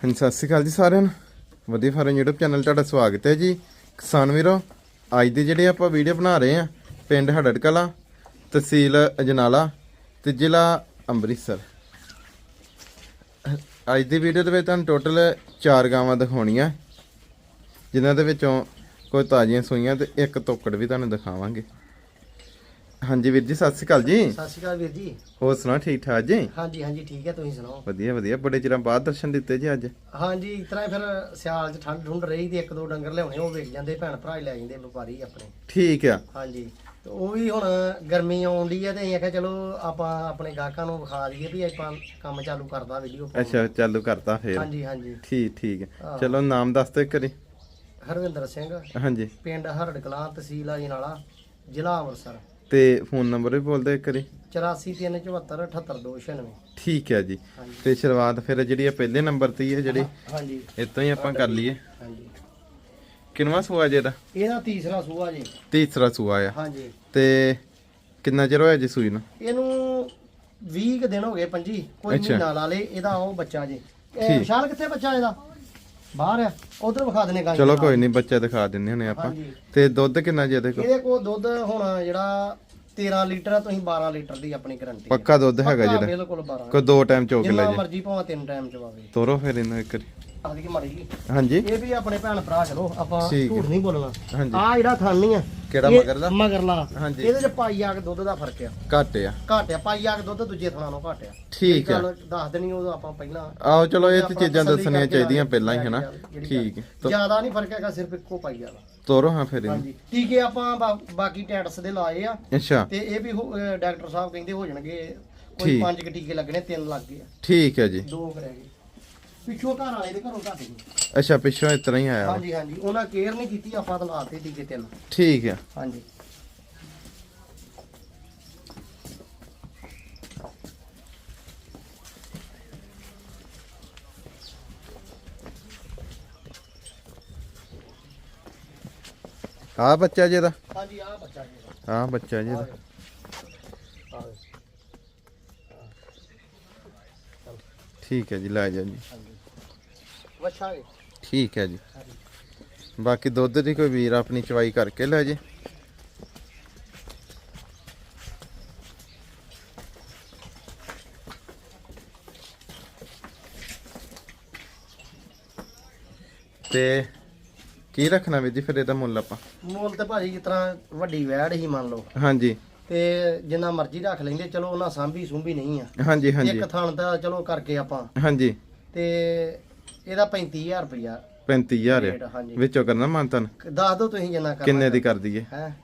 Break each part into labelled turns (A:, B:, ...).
A: ਹਾਂਜੀ, ਸਤਿ ਸ਼੍ਰੀ ਅਕਾਲ ਜੀ ਸਾਰਿਆਂ ਨੂੰ। ਵਧੀਆ ਫਾਰਮ YouTube ਚੈਨਲ ਤੁਹਾਡਾ ਸਵਾਗਤ ਹੈ ਜੀ। ਕਿਸਾਨ ਵੀਰੋ, ਅੱਜ ਦੇ ਜਿਹੜੇ ਆਪਾਂ ਵੀਡੀਓ ਬਣਾ ਰਹੇ ਆ ਪਿੰਡ ਹੜੜ ਕਲਾਂ ਤਹਿਸੀਲ ਅਜਨਾਲਾ ਤੇ ਜ਼ਿਲ੍ਹਾ ਅੰਮ੍ਰਿਤਸਰ। ਅੱਜ ਦੀ ਵੀਡੀਓ ਦੇ ਵਿੱਚ ਤੁਹਾਨੂੰ ਟੋਟਲ 4 ਗਾਵਾਂ ਦਿਖਾਉਣੀਆਂ। ਜਿਨ੍ਹਾਂ ਦੇ ਵਿੱਚੋਂ ਕੋਈ ਤਾਜ਼ੀਆਂ ਸੂਈਆਂ ਤੇ ਇੱਕ ਤੋਕੜ ਵੀ ਤੁਹਾਨੂੰ ਦਿਖਾਵਾਂਗੇ। ਹਾਂਜੀ ਵੀਰ ਜੀ ਸਤਿ ਸ਼੍ਰੀ ਅਕਾਲ ਜੀ।
B: ਸਤਿ ਸ਼੍ਰੀ ਅਕਾਲ ਵੀਰ ਜੀ।
A: ਹੋਰ ਸੁਣਾ ਠੀਕ ਠਾਕ ਜੀ?
B: ਹਾਂਜੀ ਹਾਂਜੀ ਠੀਕ ਹੈ ਤੁਸੀਂ ਸੁਣਾਓ?
A: ਵਧੀਆ ਵਧੀਆ। ਬੜੇ ਚਿਰਾਂ ਬਾਅਦ ਦਰਸ਼ਨ ਦਿੱਤੇ ਜੀ ਅੱਜ।
B: ਹਾਂਜੀ ਇਸ ਤਰ੍ਹਾਂ ਹੀ ਫਿਰ ਸਿਆਲ 'ਚ ਠੰਡ ਠੁੰਡ ਰਹੀ ਤੇ ਇੱਕ ਦੋ ਡੰਗਰ ਲਿਆਉਣੇ ਉਹ ਵੇਚ ਜਾਂਦੇ ਭੈਣ ਭਰਾ ਹੀ ਲੈ ਜਾਂਦੇ ਵਪਾਰੀ ਆਪਣੇ।
A: ਠੀਕ ਆ।
B: ਹਾਂਜੀ ਤੇ ਉਹ ਵੀ ਹੁਣ ਗਰਮੀ ਆਉਂਦੀ ਹੈ ਤੇ ਅਸੀਂ ਆਖਿਆ ਚਲੋ ਆਪਾਂ ਆਪਣੇ ਗਾਹਕਾਂ ਨੂੰ ਵਿਖਾ ਦਈਏ ਵੀ ਆਪਾਂ ਕੰਮ ਚਾਲੂ ਕਰਦਾ ਵੀਡੀਓ
A: ਅੱਛਾ ਚਾਲੂ ਕਰਤਾ ਫੇਰ।
B: ਹਾਂਜੀ ਹਾਂਜੀ।
A: ਠੀਕ ਠੀਕ ਹੈ। ਚਲੋ ਨਾਮ ਦੱਸ ਦੇ ਕਰੀ
B: ਹਰਵਿੰਦਰ ਸਿੰਘ।
A: ਹਾਂਜੀ।
B: ਪਿੰਡ ਹਰੜ ਕਲਾਂ ਤਹਿਸੀਲ ਅਜਨਾਲਾ ਜ਼ਿਲ੍ਹਾ ਅੰਮ੍ਰਿਤਸਰ।
A: ਤੇ ਫੋਨ ਨੰਬਰ ਵੀ ਬੋਲ ਦੇ ਕਰੀ
B: 843774 78296
A: ਠੀਕ ਹੈ ਜੀ।
B: ਹਾਂਜੀ।
A: ਤੇ ਸ਼ੁਰੂਆਤ ਫਿਰ ਜਿਹੜੀ ਆ ਪਹਿਲੇ ਨੰਬਰ ਤੇ ਹੀ ਹੈ ਜਿਹੜੀ
B: ਹਾਂਜੀ।
A: ਇਤੋਂ ਹੀ ਆਪਾਂ ਕਰ ਲਈਏ।
B: ਹਾਂਜੀ।
A: ਕਿੰਨਵਾ ਸੂਆ ਜੀ ਇਹਦਾ?
B: ਇਹਦਾ ਤੀਸਰਾ ਸੂਆ ਜੀ।
A: ਤੀਸਰਾ ਸੂਆ ਆ।
B: ਹਾਂਜੀ।
A: ਤੇ ਕਿੰਨਾ ਚਿਰ ਹੋਇਆ ਜੀ ਸੂਈ ਨੂੰ?
B: ਇਹਨੂੰ 20 ਕੁ ਦਿਨ ਹੋ ਗਏ ਪੰਜੀ। ਕੋਈ
A: ਅੱਛਾ।
B: ਮਹੀਨਾ ਲਾ ਲੇ ਇਹਦਾ ਉਹ ਬੱਚਾ ਜੇ।
A: ਠੀਕ।
B: ਇਹ ਵਿਸ਼ਾਲ ਕਿੱਥੇ ਬੱਚਾ ਇਹਦਾ? ਬਾਹਰ ਆ ਉਧਰ ਵਿਖਾ ਦਨੇ ਗਾਂ
A: ਚਲੋ ਕੋਈ ਨਹੀਂ ਬੱਚਾ ਦਿਖਾ ਦਿੰਨੇ ਹੁਣੇ ਆਪਾਂ।
B: ਹਾਂਜੀ।
A: ਤੇ ਦੁੱਧ ਕਿੰਨਾ ਜੀ ਇਹਦੇ ਕੋਲ?
B: ਇਹਦੇ ਕੋਲ ਦੁੱਧ ਹੁਣ ਜਿਹੜਾ 13 ਲੀਟਰ ਆ ਤੁਸੀਂ 12 ਲੀਟਰ ਦੀ ਆਪਣੀ ਗਾਰੰਟੀ
A: ਪੱਕਾ ਦੁੱਧ ਹੈਗਾ ਜਿਹੜਾ?
B: ਬਿਲਕੁਲ 12
A: ਕੋਈ ਦੋ ਟਾਈਮ ਚੋਕ ਲੈ
B: ਜਿੰਨਾ
A: ਜੀ।
B: ਮਰਜ਼ੀ ਭਾਵੇਂ ਤਿੰਨ ਟਾਈਮ ਚਵਾਵੇ
A: ਤੋਰੋ ਫਿਰ ਇਹਨੂੰ ਇੱਕ ਵਾਰੀ।
B: ਆਦੀ ਕੀ ਮਾੜੀ ਜੀ।
A: ਹਾਂਜੀ।
B: ਇਹ ਵੀ ਆਪਣੇ ਭੈਣ ਭਰਾ ਚਲੋ ਆਪਾਂ
A: ਠੀਕ।
B: ਝੂਠ ਨਹੀਂ ਬੋਲਣਾ।
A: ਹਾਂਜੀ।
B: ਆ ਜਿਹੜਾ ਥਾਨੀ ਆ
A: ਕਿਹੜਾ
B: ਇਹ
A: ਮਗਰ ਦਾ?
B: ਮਗਰਲਾ।
A: ਹਾਂਜੀ।
B: ਇਹਦੇ ਚ ਪਾਈ ਆ ਕੇ ਦੁੱਧ ਦਾ ਫ਼ਰਕ ਆ।
A: ਘੱਟ ਆ।
B: ਘੱਟ ਆ ਪਾਈ ਆ ਕੇ ਦੁੱਧ ਦੂਜੇ ਥਾਂ ਨਾਲੋਂ ਘੱਟ ਆ।
A: ਠੀਕ ਆ।
B: ਚੱਲ ਦੱਸ ਦੇਣੀ ਉਹ ਆਪਾਂ ਪਹਿਲਾਂ
A: ਆਓ ਚਲੋ ਇਹ ਤੇ ਚੀਜ਼ਾਂ
B: ਤਸੱਲੀ
A: ਦੱਸਣੀਆਂ
B: ਕਰਕੇ
A: ਚਾਹੀਦੀਆਂ ਪਹਿਲਾਂ ਹੀ ਹਨਾ?
B: ਜਿਹੜੀ
A: ਠੀਕ ਤੋ-
B: ਜ਼ਿਆਦਾ ਨਹੀਂ ਫ਼ਰਕ ਹੈਗਾ ਸਿਰਫ ਇੱਕੋ ਪਾਈ ਵਾਲਾ
A: ਤੋਰੋ ਹਾਂ ਫਿਰ ਇਹਨੂੰ।
B: ਹਾਂਜੀ। ਟੀਕੇ ਆਪਾਂ ਬਾ- ਬਾਕੀ ਟੈਟਸ ਦੇ ਲਾਏ ਆ।
A: ਅੱਛਾ।
B: ਤੇ ਇਹ ਵੀ ਹੋ- ਅਹ ਡਾਕਟਰ ਸਾਹਿਬ ਕਹਿੰਦੇ ਹੋ ਜਾਣਗੇ ਕੋਈ
A: ਠੀਕ।
B: ਪੰਜ ਕੁ ਟੀਕੇ ਲੱਗਣੇ ਤਿੰਨ ਲੱਗ ਗਏ ਆ।
A: ਠੀਕ ਹੈ ਜੀ।
B: ਦੋ ਕੁ ਰਹਿ ਗਏ। ਪਿੱਛੋਂ ਘਰ ਵਾਲੇ ਦੇ ਘਰੋਂ ਘੱਟ ਗਏ।
A: ਅੱਛਾ ਪਿੱਛੋਂ ਇਸ ਤਰ੍ਹਾਂ ਹੀ ਆਇਆ। ਵਾ।
B: ਹਾਂਜੀ ਹਾਂਜੀ। ਉਹਨਾਂ ਕੇਅਰ ਨਹੀਂ ਕੀਤੀ ਆਪਾਂ ਤਾਂ ਲਾਤੇ ਟੀਕੇ ਤਿੰਨ।
A: ਠੀਕ ਹੈ
B: ਹਾਂਜੀ।
A: ਆ ਬੱਚਾ ਜੀ ਇਹਦਾ
B: ਹਾਂਜੀ ਆ ਬੱਚਾ ਜੀ
A: ਆ ਬੱਚਾ ਜੀ
B: ਆ
A: ਇਹਦਾ।
B: ਆ ਵੇਖੋ।
A: ਠੀਕ ਹੈ ਜੀ ਲੈ ਜਾ ਜੀ।
B: ਹਾਂਜੀ। ਵੇ
A: ਠੀਕ ਹੈ ਜੀ। ਬਾਕੀ ਦੁੱਧ ਦੀ ਕੋਈ ਵੀਰ ਆਪਣੀ ਚਵਾਈ ਕਰਕੇ ਲੈ ਜੇ। ਤੇ ਕੀ ਰੱਖਣਾ ਵੀਰ ਜੀ ਫਿਰ ਇਹਦਾ ਮੁੱਲ ਆਪਾਂ?
B: ਮੁੱਲ ਤੇ ਭਾਜੀ ਜਿਸ ਤਰ੍ਹਾਂ ਵੱਡੀ ਵੈੜ ਹੀ ਮੰਨ ਲਓ।
A: ਹਾਂਜੀ।
B: ਤੇ ਜਿੰਨਾ ਮਰਜ਼ੀ ਰੱਖ ਲੈਂਦੇ ਚਲੋ ਉਹਨਾਂ ਸਾਂਭੀ ਸੁੰਭੀ ਨਹੀਂ ਆ।
A: ਹਾਂਜੀ ਹਾਂਜੀ।
B: ਇੱਕ ਥਣ ਦਾ ਚਲੋ ਕਰਕੇ ਆਪਾਂ।
A: ਹਾਂਜੀ।
B: ਤੇ ਇਹਦਾ 35000 ਰੁਪਇਆ।
A: 35000
B: ਰੇਟ ਹਾਂਜੀ।
A: ਵਿੱਚੋਂ ਕਰਨਾ ਮੰਤਨ
B: ਦੱਸ ਦਿਓ ਤੁਸੀਂ ਜਿੰਨਾ ਕਰਨਾ
A: ਕਿੰਨੇ ਦੀ ਕਰ ਦਈਏ?
B: ਹੈ?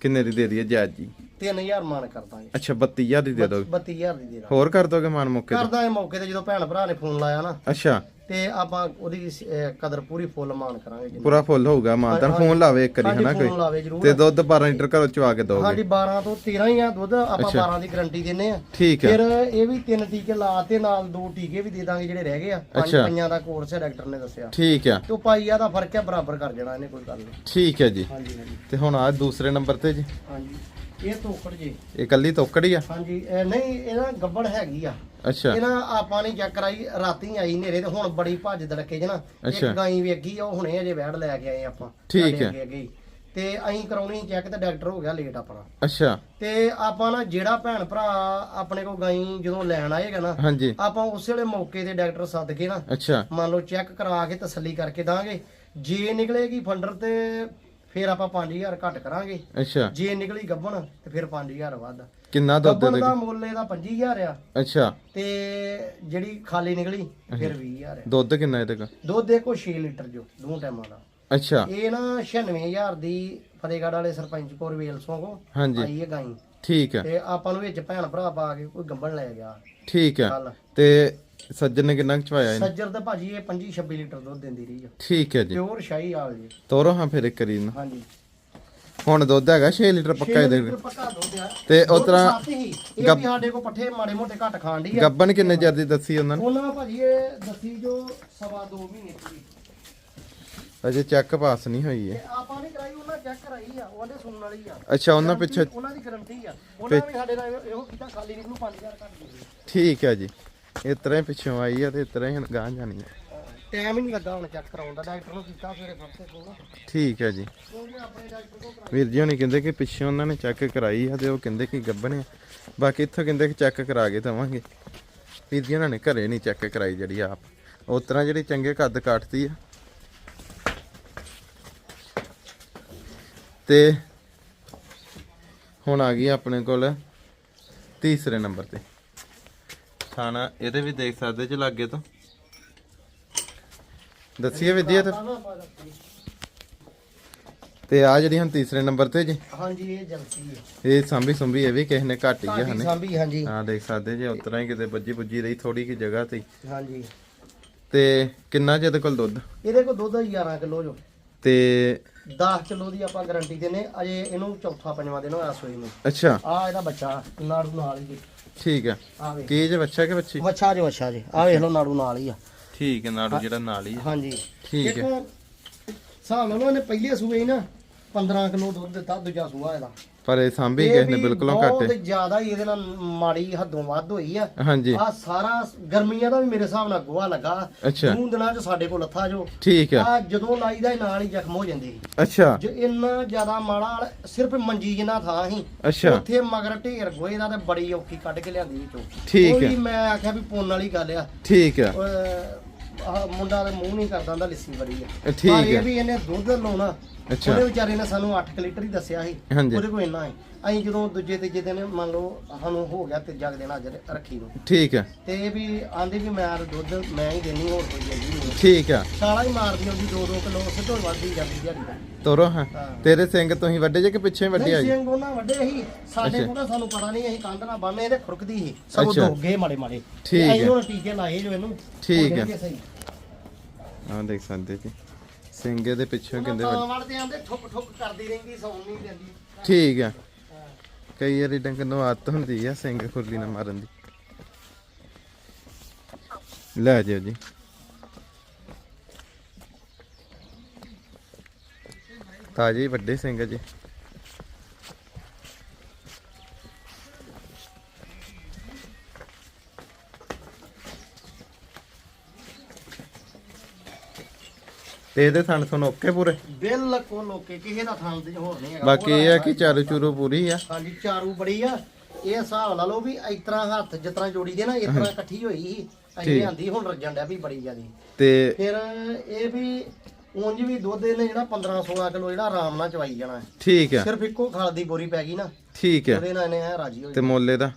A: ਕਿੰਨੇ ਦੀ ਦੇ ਦਈਏ ਜਾਇਜ਼ ਜੀ?
B: 3000 ਮਾਨ ਕਰ ਦਾਂਗੇ।
A: ਅੱਛਾ 32000 ਦੀ ਦੇ ਦੋਗੇ
B: 32000 ਦੀ ਦੇ ਦਾਂਗੇ।
A: ਹੋਰ ਕਰ ਦੋਗੇ ਮਾਨ ਮੌਕੇ ਤੇ?
B: ਕਰ ਦਾਂਗੇ ਮੌਕੇ ਤੇ ਜਦੋਂ ਭੈਣ ਭਰਾ ਨੇ ਫੋਨ ਲਾਇਆ ਨਾ।
A: ਅੱਛਾ।
B: ਤੇ ਆਪਾਂ ਉਹਦੀ ਅਹ, ਕਦਰ ਪੂਰੀ ਫੁੱਲ ਮਾਨ ਕਰਾਂਗੇ ਜਿੰਨਾ
A: ਪੂਰਾ ਫੁੱਲ ਹੋਊਗਾ ਮਾਨਤਨ ਫੋਨ ਲਾਵੇ ਇੱਕ ਵਾਰੀ
B: ਹਾਂਜੀ
A: ਹਨਾ
B: ਫੋਨ
A: ਕੋਈ
B: ਜਰੂਰ।
A: ਤੇ ਦੁੱਧ 12 ਲੀਟਰ ਘਰੋਂ ਚਵਾ ਕੇ ਦੋਗੇ
B: ਹਾਂਜੀ 12 ਤੋਂ 13 ਹੀ ਆ ਦੁੱਧ ਆਪਾਂ
A: ਅੱਛਾ।
B: 12 ਦੀ ਗਾਰੰਟੀ ਦਿੰਨੇ ਆ।
A: ਠੀਕ ਹੈ
B: ਫਿਰ ਇਹ ਵੀ ਤਿੰਨ ਟੀਕੇ ਲਾਤੇ ਨਾਲ ਦੋ ਟੀਕੇ ਵੀ ਦੇ ਦਾਂਗੇ ਜਿਹੜੇ ਰਹਿ ਗਏ ਆ। ਪੰਜ
A: ਅੱਛਾ।
B: ਪਈਆਂ ਦਾ ਕੋਰਸ ਹੈ ਡਾਕਟਰ ਨੇ ਦੱਸਿਆ।
A: ਠੀਕ ਆ।
B: ਤੇ ਉਹ ਪਾਈਆ ਦਾ ਫ਼ਰਕ ਹੈ ਬਰਾਬਰ ਕਰ ਜਾਣਾ ਇਹਨੇ ਕੋਈ ਗੱਲ ਨਹੀਂ।
A: ਠੀਕ ਹੈ ਜੀ।
B: ਹਾਂਜੀ ਹਾਂਜੀ।
A: ਤੇ ਹੁਣ ਆ ਦੂਸਰੇ ਨੰਬਰ ਤੇ ਜੀ।
B: ਹਾਂਜੀ। ਇਹ ਤੋਕੜ ਜੀ।
A: ਇਹ ਕੱਲੀ ਤੋਕੜੀ ਆ?
B: ਹਾਂਜੀ ਇਹ ਨਹੀਂ ਇਹਨਾਂ ਗੱਬੜ ਹੈਗੀ ਆ।
A: ਅੱਛਾ।
B: ਇਹਨਾਂ ਆਪਾਂ ਨੇ ਚੈੱਕ ਕਰਾਈ ਰਾਤੀ ਆਈ ਨੇਰੇ ਤੇ ਹੁਣ ਬੜੀ ਭੱਜ ਦੜਕੇ ਜਣਾ ਇੱਕ
A: ਅੱਛਾ।
B: ਗਾਈ ਵੇਗੀ ਆ ਉਹ ਹੁਣੇ ਅਜੇ ਵੈੜ ਲੈ ਕੇ ਆਏ ਆਪਾਂ
A: ਠੀਕ
B: ਸਾਡੇ
A: ਹੈ।
B: ਅੱਗੇ ਅੱਗੇ ਹੀ। ਤੇ ਅਸੀਂ ਕਰਾਉਣੀ ਚੈੱਕ ਤੇ ਡਾਕਟਰ ਹੋ ਗਿਆ ਲੇਟ ਆਪਣਾ।
A: ਅੱਛਾ।
B: ਤੇ ਆਪਾਂ ਨਾ ਜਿਹੜਾ ਭੈਣ ਭਰਾ ਆਪਣੇ ਕੋਲ ਗਾਈ ਜਦੋਂ ਲੈਣ ਆਏਗਾ ਨਾ
A: ਹਾਂਜੀ।
B: ਆਪਾਂ ਉਸੇ ਵੇਲੇ ਮੌਕੇ ਤੇ ਡਾਕਟਰ ਸੱਦ ਕੇ ਨਾ
A: ਅੱਛਾ।
B: ਮੰਨ ਲਓ ਚੈੱਕ ਕਰਾ ਕੇ ਤਸੱਲੀ ਕਰਕੇ ਦਾਂਗੇ। ਜੇ ਨਿਕਲੇਗੀ ਫੰਡਰ ਤੇ ਫਿਰ ਆਪਾਂ 5000 ਘੱਟ ਕਰਾਂਗੇ।
A: ਅੱਛਾ।
B: ਜੇ ਨਿਕਲੀ ਗੱਬਣ ਤੇ ਫਿਰ 5000 ਵੱਧ।
A: ਕਿੰਨਾ ਦੁੱਧ
B: ਗੱਬਣ
A: ਦੇ
B: ਦਾ ਮੁੱਲ ਇਹਦਾ 25000 ਆ।
A: ਅੱਛਾ।
B: ਤੇ ਜਿਹੜੀ ਖਾਲੀ ਨਿਕਲੀ ਫਿਰ 20000 ਆ।
A: ਦੁੱਧ ਕਿੰਨਾ ਇਹਦੇ ਕੋਲ?
B: ਦੁੱਧ ਦੇਖੋ 6 ਲੀਟਰ ਜੋ ਦੋ ਟਾਈਮਾਂ ਦਾ।
A: ਅੱਛਾ।
B: ਇਹ ਨਾ 96000 ਦੀ ਫਤਿਹਗੜ੍ਹ ਵਾਲੇ ਸਰਪੰਚ ਕੋਰ ਵੇਲਸੋਂ ਕੋ
A: ਹਾਂਜੀ।
B: ਆਈ ਹੈ ਗਾਈ।
A: ਠੀਕ ਹੈ।
B: ਤੇ ਆਪਾਂ ਨੂੰ ਵਿੱਚ ਭੈਣ ਭਰਾ ਪਾ ਕੇ ਕੋਈ ਗੱਬਣ ਲੈ ਗਿਆ।
A: ਠੀਕ ਹੈ।
B: ਕੱਲ
A: ਤੇ ਸੱਜਣ ਨੇ ਕਿੰਨਾ ਚਵਾਇਆ ਇਹਨੂੰ?
B: ਸੱਜਰ ਤੇ ਭਾਜੀ ਇਹ 25 26 ਲੀਟਰ ਦੁੱਧ ਦਿੰਦੀ ਰਹੀ ਆ।
A: ਠੀਕ ਹੈ ਜੀ।
B: ਪਿਓਰ ਸ਼ਾਹੀ ਆਲ ਜੀ।
A: ਤੋਰੋ ਹਾਂ ਫਿਰ ਇੱਕ ਵਾਰੀ ਇਹਨੂੰ।
B: ਹਾਂਜੀ।
A: ਹੁਣ ਦੁੱਧ ਹੈਗਾ 6 ਲੀਟਰ ਪੱਕਾ
B: ਛੇ
A: ਇਹਦੇ
B: ਲੀਟਰ ਪੱਕਾ ਦੁੱਧ ਆ।
A: ਤੇ
B: ਦੁੱਧ
A: ਉਸ ਤਰ੍ਹਾਂ
B: ਸੱਤ ਹੀ। ਇਹ ਵੀ ਸਾਡੇ ਕੋਲ ਪੱਠੇ ਮਾੜੇ ਮੋਟੇ ਘੱਟ ਖਾਣ ਦੀ ਆ।
A: ਗੱਬਨ ਕਿੰਨੇ ਚਿਰ ਦੀ ਦੱਸੀ ਉਹਨਾਂ ਨੇ?
B: ਉਹਨਾਂ ਭਾਜੀ ਇਹ ਦੱਸੀ ਜੋ ਸਵਾ ਦੋ ਮਹੀਨੇ ਦੀ।
A: ਅਜੇ ਚੈੱਕ ਪਾਸ ਨਹੀਂ ਹੋਈ
B: ਤੇ
A: ਹੈ
B: ਆਪਾਂ ਨੇ ਕਰਾਈ ਉਹਨਾਂ ਚੈੱਕ ਕਰਾਈ ਆ ਉਹਦੇ ਸੁਣਨ ਵਾਲੀ ਆ।
A: ਅੱਛਾ ਉਹਨਾਂ ਪਿੱਛੇ
B: ਉਹਨਾਂ ਦੀ ਗਾਰੰਟੀ ਆ। ਉਹਨਾਂ ਵੀ ਸਾਡੇ ਨਾਲ ਇਹੋ ਕੀਤਾ ਖਾਲੀ ਨਿਕ ਨੂੰ 5000 ਘੱਟ ਦੇ।
A: ਠੀਕ ਹੈ ਜੀ। ਇਸ ਤਰ੍ਹਾਂ ਹੀ ਪਿੱਛੋਂ ਆਈ ਆ ਤੇ ਇਸ ਤਰ੍ਹਾਂ ਹੀ ਗਾਂ ਜਾਣੀ ਹੈ
B: ਟਾਈਮ ਹੀ ਨਹੀਂ ਲੱਗਾ ਹੁਣ ਚੈੱਕ ਕਰਾਉਣ ਦਾ ਡਾਕਟਰ ਨੂੰ ਕੀਤਾ ਸਵੇਰੇ ਫਰਸੇ ਕੋਲ।
A: ਠੀਕ ਹੈ ਜੀ।
B: ਕਿਉਂਕਿ ਆਪਣੇ ਡਾਕਟਰ ਕੋਲ ਕਰਾ-
A: ਵੀਰ ਜੀ ਹੁਣੀ ਕਹਿੰਦੇ ਕਿ ਪਿੱਛੇ ਉਹਨਾਂ ਨੇ ਚੈੱਕ ਕਰਾਈ ਆ ਤੇ ਉਹ ਕਹਿੰਦੇ ਕਿ ਗੱਬਣ ਆ। ਬਾਕੀ ਇੱਥੋਂ ਕਹਿੰਦੇ ਕਿ ਚੈੱਕ ਕਰਾ ਕੇ ਦਵਾਂਗੇ। ਵੀਰ ਜੀ ਉਹਨਾਂ ਨੇ ਘਰੇ ਨਹੀਂ ਚੈੱਕ ਕਰਾਈ ਜਿਹੜੀ ਆਪ। ਉਸ ਤਰ੍ਹਾਂ ਜਿਹੜੀ ਚੰਗੇ ਕੱਦ ਕੱਟਦੀ ਆ। ਤੇ ਹੁਣ ਆ ਗਈ ਆਪਣੇ ਕੋਲ ਤੀਸਰੇ ਨੰਬਰ ਤੇ। ਖਾਣਾ ਇਹਦੇ ਵੀ ਦੇਖ ਸਕਦੇ ਜੇ ਲਾਗੇ ਤੋਂ। ਦੱਸੀਏ ਵਿਦਿਆ ਤੇ ਤੇ ਆ ਜਿਹੜੀ ਹੁਣ ਤੀਸਰੇ ਨੰਬਰ ਤੇ ਜੀ?
B: ਹਾਂਜੀ ਇਹ ਜਲਸੀ ਹੈ।
A: ਇਹ ਸਾਂਭੀ ਸੁੰਭੀ ਇਹ ਵੀ ਕਿਸੇ ਨੇ ਘੱਟ ਹੀ ਆ ਹਨੇ?
B: ਸਾਂਭੀ ਹਾਂਜੀ।
A: ਹਾਂ ਦੇਖ ਸਕਦੇ ਜੇ ਉਤਰਾ ਹੀ ਕਿਤੇ ਬੱਜੀ ਬੁੱਜੀ ਰਹੀ ਥੋੜੀ ਕੀ ਜਗ੍ਹਾ ਤੇ।
B: ਹਾਂਜੀ।
A: ਤੇ ਕਿੰਨਾ ਜਿਹਦੇ ਕੋਲ ਦੁੱਧ?
B: ਇਹਦੇ ਕੋਲ ਦੁੱਧ 11 ਕਿਲੋ ਜੋ।
A: ਤੇ
B: 10 ਕਿਲੋ ਦੀ ਆਪਾਂ ਗਾਰੰਟੀ ਦਿੰਨੇ ਅਜੇ ਇਹਨੂੰ ਚੌਥਾ ਪੰਜਵਾਂ ਦਿਨ ਹੋਇਆ ਸੋਈ ਨੂੰ।
A: ਅੱਛਾ।
B: ਆ ਇਹਦਾ ਬੱਚਾ ਨਾੜੂ ਨਾਲ ਹੀ। ਜੀ।
A: ਠੀਕ ਆ
B: ਆ ਵੇਖ।
A: ਕੀ ਜੇ ਬੱਚਾ ਕਿ ਬੱਚੀ
B: ਵੱਛਾ ਜੋ ਵੱਛਾ ਜੀ। ਆ ਵੇਖ ਲਓ ਨਾੜੂ ਨਾਲ ਹੀ ਆ।
A: ਠੀਕ ਹੈ ਨਾੜੂ ਜਿਹੜਾ ਨਾਲ ਹੀ ਆ।
B: ਹਾਂਜੀ।
A: ਠੀਕ ਹੈ।
B: ਦੇਖੋ ਹਿਸਾਬ ਨਾਲ ਉਹਨੇ ਪਹਿਲੇ ਸੂਏ ਹੀ ਨਾ 15 ਕਿਲੋ ਦੁੱਧ ਦਿੱਤਾ ਦੂਜਾ ਸੂਆ ਇਹਦਾ।
A: ਪਰ ਇਹ ਸਾਂਭੀ ਕਿਸੇ ਨੇ ਬਿਲਕੁਲੋਂ
B: ਬਹੁਤ
A: ਘੱਟ
B: ਜ਼ਿਆਦਾ ਹੀ ਇਹਦੇ ਨਾਲ ਮਾੜੀ ਹੱਦੋਂ ਵੱਧ ਹੋਈ ਆ।
A: ਹਾਂਜੀ।
B: ਆ ਸਾਰਾ ਗਰਮੀਆਂ ਦਾ ਵੀ ਮੇਰੇ ਹਿਸਾਬ ਨਾਲ ਗੋਹਾ ਲੱਗਾ।
A: ਅੱਛਾ।
B: ਜੂਨ ਦਿਨਾਂ 'ਚ ਸਾਡੇ ਕੋਲ ਲੱਥਾ ਜੋ।
A: ਠੀਕ ਆ।
B: ਆ ਜਦੋਂ ਲਾਈਦਾ ਇਹ ਨਾਲ ਹੀ ਜ਼ਖਮ ਹੋ ਜਾਂਦੇ ਸੀ।
A: ਅੱਛਾ।
B: ਜੋ ਇੰਨਾ ਜ਼ਿਆਦਾ ਮਾੜਾ ਸਿਰਫ ਮੰਜੀ ਜਿੰਨਾ ਥਾਂ ਸੀ।
A: ਅੱਛਾ।
B: ਉੱਥੇ ਮਗਰ ਢੇਰ ਗੋਏ ਦਾ ਤੇ ਬੜੀ ਔਖੀ ਕੱਢ ਕੇ ਲਿਆਂਦੀ ਵਿੱਚੋਂ
A: ਠੀਕ
B: ਉਹ ਵੀ
A: ਹੈ।
B: ਮੈਂ ਆਖਿਆ ਵੀ ਪੁੰਨ ਵਾਲੀ ਗੱਲ ਆ।
A: ਠੀਕ ਆ।
B: ਅਹ ਆਹ ਮੁੰਡਾ ਦੇ ਮੂੰਹ ਨਹੀਂ ਕਰਦਾ ਹੁੰਦਾ ਲਿੱਸੀ ਬੜੀ ਆ।
A: ਇਹ ਠੀਕ
B: ਪਰ ਇਹ
A: ਹੈ।
B: ਵੀ ਇਹਨੇ ਦੁੱਧ ਲਾਉਣਾ।
A: ਅੱਛਾ।
B: ਉਹਦੇ ਵਿਚਾਰੇ ਨੇ ਸਾਨੂੰ 8 ਲੀਟਰ ਹੀ ਦੱਸਿਆ ਸੀ।
A: ਹਾਂਜੀ।
B: ਉਹਦੇ ਕੋਲ ਇੰਨਾ ਹੈ। ਅਸੀਂ ਜਦੋਂ ਦੂਜੇ ਤੀਜੇ ਦਿਨ ਮੰਨ ਲਓ ਸਾਨੂੰ ਹੋ ਗਿਆ ਤੀਜਾ ਕੁ ਦਿਨ ਅੱਜ ਰੱਖੀ ਨੂੰ।
A: ਠੀਕ ਆ।
B: ਤੇ ਇਹ ਵੀ ਆਂਦੀ ਵੀ ਮੈਂ ਤਾਂ ਦੁੱਧ ਮੈਂ ਹੀ ਦੇਣੀ ਹੋਰ ਕੋਈ ਨਹੀਂ
A: ਠੀਕ ਆ।
B: ਸਾਲਾ ਹੀ ਮਾਰਦੀ ਹੁੰਦੀ 2-2 ਕਿਲੋ ਸਿੱਧੋ ਵੱਧਦੀ ਜਾਂਦੀ ਦਿਹਾੜੀ ਦਾ।
A: ਤੋਰੋ ਹਾਂ।
B: ਹਾਂ।
A: ਤੇਰੇ ਸਿੰਘ ਤੁਸੀਂ ਵੱਡੇ ਜੇ ਕਿ ਪਿੱਛੇ ਵੱਡੇ
B: ਨਹੀਂ
A: ਆ ਜੀ
B: ਸਿੰਘ ਉਹਨਾਂ ਵੱਡੇ ਸੀ। ਸਾਡੇ
A: ਅੱਛਾ।
B: ਕੋਲ ਤਾਂ ਸਾਨੂੰ ਪਤਾ ਨਹੀਂ ਅਸੀਂ ਕੰਧ ਨਾਲ ਬੰਨੇ ਇਹਦੇ ਖੁਰਕਦੀ ਸੀ। ਸਭ
A: ਅੱਛਾ।
B: ਦੋਗੇ ਮਾੜੇ ਮਾੜੇ
A: ਠੀਕ
B: ਅਸੀਂ
A: ਹੈ।
B: ਹੁਣ ਟੀਕੇ ਲਾਏ ਜੋ ਇਹਨੂੰ।
A: ਠੀਕ
B: ਹੋ
A: ਹੈ।
B: ਸਹੀ।
A: ਹਾਂ ਦੇਖ ਸਕਦੇ ਜੀ। ਸਿੰਘ ਇਹਦੇ ਪਿੱਛੇ
B: ਵੜਦੇ ਆਂਦੇ ਠੁੱਕ ਠੁੱਕ ਕਰਦੀ ਰਹਿੰਦੀ ਸੌਣ ਨਹੀਂ ਦਿੰਦੀ।
A: ਠੀਕ ਆ। ਕਈ ਵਾਰੀ ਡੰਗਰ ਨੂੰ ਆਦਤ ਹੁੰਦੀ ਆ ਸਿੰਘ ਖੁਰਲੀ ਨਾਲ ਮਾਰਨ ਦੀ। ਲੈ ਜਿਓ ਜੀ। ਤਾਜੀ ਵੱਡੇ ਸਿੰਘ ਜੀ। ਤੇ ਇਹਦੇ ਥਣ ਤੁਹਾਨੂੰ ਓਕੇ ਪੂਰੇ?
B: ਬਿਲਕੁਲ ਓਕੇ ਕਿਸੇ ਦਾ ਥਾਂ ਤੇ ਹੋਰ ਨਹੀਂ ਹੈਗਾ।
A: ਬਾਕੀ ਇਹ ਆ ਕਿ ਚਾਰੂ ਚੂਰੂ। ਪੂਰੀ ਆ।
B: ਹਾਂਜੀ ਚਾਰੂ ਬੜੀ ਆ। ਇਹ ਹਿਸਾਬ ਲਾ ਲਓ ਵੀ ਇਸ ਤਰ੍ਹਾਂ ਹੱਥ ਜਿਸ ਤਰ੍ਹਾਂ ਜੋੜੀ ਦੇ ਨਾ ਇਸ ਤਰ੍ਹਾਂ ਇਕੱਠੀ ਹੋਈ ਸੀ। ਅਸੀਂ। ਲਿਆਂਦੀ ਹੁਣ ਰੱਜਣ ਡਿਆ ਵੀ ਬੜੀ ਜਿਆਦੀ।
A: ਤੇ
B: ਫਿਰ ਇਹ ਵੀ ਉਂਝ ਵੀ ਦੁੱਧ ਇਹਨੇ ਜਿਹੜਾ 15 16 ਕਿਲੋ ਜਿਹੜਾ ਆਰਾਮ ਨਾਲ ਚਵਾਈ ਜਾਣਾ ਹੈ।
A: ਠੀਕ ਆ।
B: ਸਿਰਫ ਇੱਕੋ ਖਾਲ ਦੀ ਬੋਰੀ ਪੈ ਗਈ ਨਾ।
A: ਠੀਕ ਆ।
B: ਉਹਦੇ ਨਾਲ ਇਹਨੇ ਐਂ ਰਾਜੀ ਹੋ
A: ਤੇ ਮੁੱਲ ਇਹਦਾ?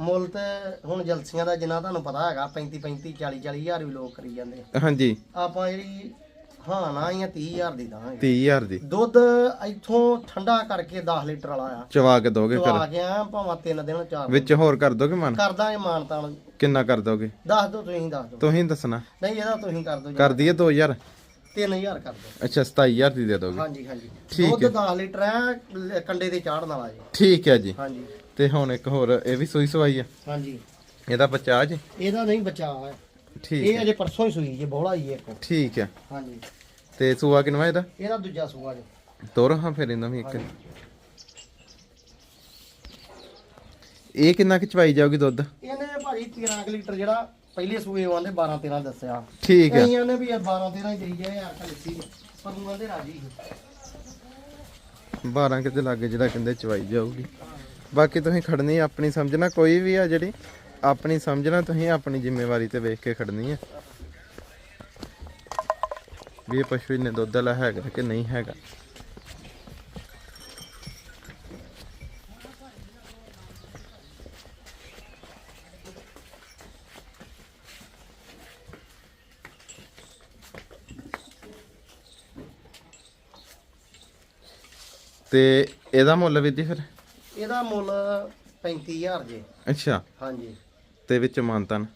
B: ਮੁੱਲ ਤੇ ਹੁਣ ਜਲਸੀਆਂ ਦਾ ਜਿੰਨਾ ਤੁਹਾਨੂੰ ਪਤਾ ਹੈਗਾ 35 35 40 40 ਹਜ਼ਾਰ ਵੀ ਲੋਕ ਕਰੀ ਜਾਂਦੇ।
A: ਹਾਂਜੀ।
B: ਆਪਾਂ ਜਿਹੜੀ ਹਾਂ ਨਾ ਹੀ 30 ਹਜ਼ਾਰ ਦੀ ਦਾਂਗੇ
A: 30000 ਦੀ।
B: ਦੁੱਧ ਇੱਥੋਂ ਠੰਡਾ ਕਰਕੇ 10 ਲੀਟਰ ਵਾਲਾ ਆ।
A: ਚਵਾ ਕੇ ਦੋਗੇ
B: ਤੋਂ
A: ਕਰ
B: ਆ ਗਿਆ ਭਾਵੇਂ ਤਿੰਨ ਦਿਨ ਚਾਰ ਦਿਨ।
A: ਵਿੱਚ ਹੋਰ ਕਰ ਦੋਗੇ ਮਨ?
B: ਕਰਦਾ ਇਹ ਮਾਨਤਾ
A: ਕਿੰਨਾ ਕਰ ਦੋਗੇ?
B: ਦੱਸ ਦਿਓ ਤੁਸੀਂ ਦੱਸ ਦਿਓ।
A: ਤੁਸੀਂ ਦੱਸਣਾ।
B: ਨਹੀਂ ਇਹਦਾ ਤੁਸੀਂ ਕਰ ਦਿਓ
A: ਕਰ ਦਈਏ 2000
B: 3000 ਕਰ ਦਿਓ।
A: ਅੱਛਾ 27000 ਦੀ ਦੇ ਦੋਗੇ।
B: ਹਾਂਜੀ ਹਾਂਜੀ।
A: ਠੀਕ
B: ਦੁੱਧ
A: ਹੈ।
B: 10 ਲੀਟਰ ਹੈ ਕੰਡੇ ਤੇ ਚਾੜਨ ਵਾਲਾ ਜੀ।
A: ਠੀਕ ਹੈ ਜੀ।
B: ਹਾਂਜੀ।
A: ਤੇ ਹੁਣ ਇੱਕ ਹੋਰ ਇਹ ਵੀ ਸੂਈ ਸਵਾਈ ਆ?
B: ਹਾਂਜੀ।
A: ਇਹਦਾ ਬੱਚਾ ਜੀ?
B: ਇਹਦਾ ਨਹੀਂ ਬਚਾ ਹੈ
A: ਠੀਕ
B: ਇਹ ਅਜੇ ਪਰਸੋਂ ਹੀ ਸੂਈ ਜੇ ਬੋਲਾ ਹੀ ਇੱਕ।
A: ਠੀਕ ਹੈ।
B: ਹਾਂਜੀ।
A: ਤੇ ਸੂਆ ਕਿਨਵਾ ਇਹਦਾ?
B: ਇਹਦਾ ਦੂਜਾ ਸੂਆ ਜੇ।
A: ਤੋਰ ਹਾਂ ਫਿਰ ਇਹਨਾਂ ਵੀ ਇੱਕ। ਇਹ ਕਿੰਨਾ ਕਿ ਚਵਾਈ ਜਾਊਗੀ ਦੁੱਧ?
B: ਇਹਨੇ ਭਾਜੀ 13 ਕੁ ਲੀਟਰ ਜਿਹੜਾ ਪਹਿਲੇ ਸੂਏ ਆਂਦੇ 12 13 ਦੱਸਿਆ।
A: ਠੀਕ ਹੈ
B: ਅਸੀਂ ਉਹਨੇ ਵੀ 12 13 ਹੀ ਦੇਈ ਜਾਏ ਯਾਰ ਕੱਲਸੀ ਪਰ ਨੂੰ ਆਂਦੇ ਰਾਜੀ ਸੀ।
A: 12 ਕਿਤੇ ਲੱਗੇ ਜਿਹੜਾ ਕਹਿੰਦੇ ਚਵਾਈ ਜਾਊਗੀ। ਬਾਕੀ ਤੁਸੀਂ ਖੜਨੀ ਆਪਣੀ ਸਮਝਣਾ ਕੋਈ ਵੀ ਆ ਜਿਹੜੀ ਆਪਣੀ ਸਮਝਣਾ ਤੁਸੀਂ ਆਪਣੀ ਜ਼ਿੰਮੇਵਾਰੀ ਤੇ ਵੇਖ ਕੇ ਖੜਨੀ ਆ। ਵੀ ਇਹ ਪਸ਼ੂ ਨੇ ਦੁੱਧ ਵਾਲਾ ਹੈਗਾ ਕਿ ਨਹੀਂ ਹੈਗਾ? ਤੇ ਇਹਦਾ ਮੁੱਲ ਵੀ ਜੀ ਫਿਰ?
B: ਇਹਦਾ ਮੁੱਲ 35000 ਜੇ।
A: ਅੱਛਾ।
B: ਹਾਂਜੀ।
A: ਤੇ ਵਿੱਚ ਮਾਨਤਨ?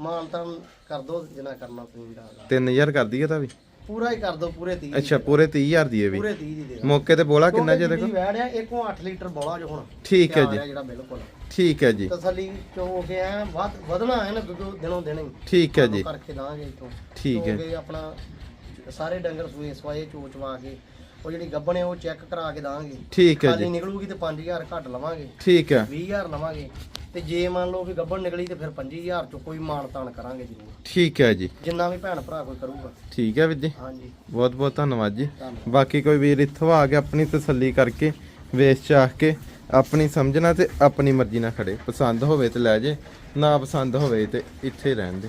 B: ਮਾਨਤਨ ਕਰ ਦੋ ਜਿੰਨਾ ਕਰਨਾ ਤੁਸੀਂ ਦਾ
A: 3000 ਕਰ ਦਈਏ ਤਾਂ ਵੀ?
B: ਪੂਰਾ ਹੀ ਕਰ ਦੋ ਪੂਰੇ 30
A: ਅੱਛਾ ਪੂਰੇ 30000 ਦੀ ਇਹ ਵੀ?
B: ਪੂਰੇ 30 ਦੀ ਦੇ
A: ਮੌਕੇ ਤੇ ਬੋਲਾ ਕਿੰਨਾ ਜੇ ਦੇਖੋ?
B: ਵੈੜਿਆ ਇੱਕੋ 8 ਲੀਟਰ ਬੋਲਾ ਜੋ ਹੁਣ
A: ਠੀਕ ਹੈ ਜੀ।
B: ਆ ਜਿਹੜਾ ਬਿਲਕੁਲ।
A: ਠੀਕ ਹੈ ਜੀ।
B: ਤਸੱਲੀ ਚੋ ਕੇ ਆ ਵੱਧ ਵਧਣਾ ਹੈ ਨਾ ਦੁੱਧ ਦਿਨੋਂ ਦਿਨ ਹੀ।
A: ਠੀਕ ਹੈ ਜੀ।
B: ਕਰਕੇ ਦਾਂਗੇ ਇਥੋਂ।
A: ਠੀਕ ਹੈ।
B: ਆਪਣਾ ਸਾਰੇ ਡੰਗਰ ਸੂਏ ਸਵਾਏ ਚੋਚਵਾ ਕੇ ਉਹ ਜਿਹੜੀ ਗੱਬਣ ਹੈ ਉਹ ਚੈੱਕ ਕਰਾ ਕੇ ਦਾਂਗੇ।
A: ਠੀਕ ਹੈ ਜੀ।
B: ਨਿਕਲੂਗੀ ਤੇ 5000 ਘੱਟ ਲਵਾਂਗੇ।
A: ਠੀਕ ਹੈ।
B: 20000 ਲਵਾਂਗੇ। ਤੇ ਜੇ ਮੰਨ ਲਓ ਵੀ ਗੱਬਣ ਨਿਕਲੀ ਤੇ ਫਿਰ 25000 ਚੋਂ ਕੋਈ ਮਾਣ ਤਾਣ ਕਰਾਂਗੇ ਜ਼ਰੂਰ।
A: ਠੀਕ ਹੈ ਜੀ।
B: ਜਿੰਨਾ ਵੀ ਭੈਣ ਭਰਾ ਕੋਈ ਕਰੂਗਾ।
A: ਠੀਕ ਹੈ ਵੀਰ ਜੀ।
B: ਹਾਂਜੀ।
A: ਬਹੁਤ ਬਹੁਤ ਧੰਨਵਾਦ ਜੀ।
B: ਧੰਨਵਾਦ।
A: ਬਾਕੀ ਕੋਈ ਵੀਰ ਇੱਥੋਂ ਆ ਕੇ ਆਪਣੀ ਤਸੱਲੀ ਕਰਕੇ ਵੇਚ ਚਾਹ ਕੇ ਆਪਣੀ ਸਮਝਣਾ ਤੇ ਆਪਣੀ ਮਰਜ਼ੀ ਨਾਲ ਖੜੇ। ਪਸੰਦ ਹੋਵੇ ਤੇ ਲੈ ਜੇ ਨਾ ਪਸੰਦ ਹੋਵੇ ਤੇ ਇੱਥੇ ਰਹਿਣ ਦੇ।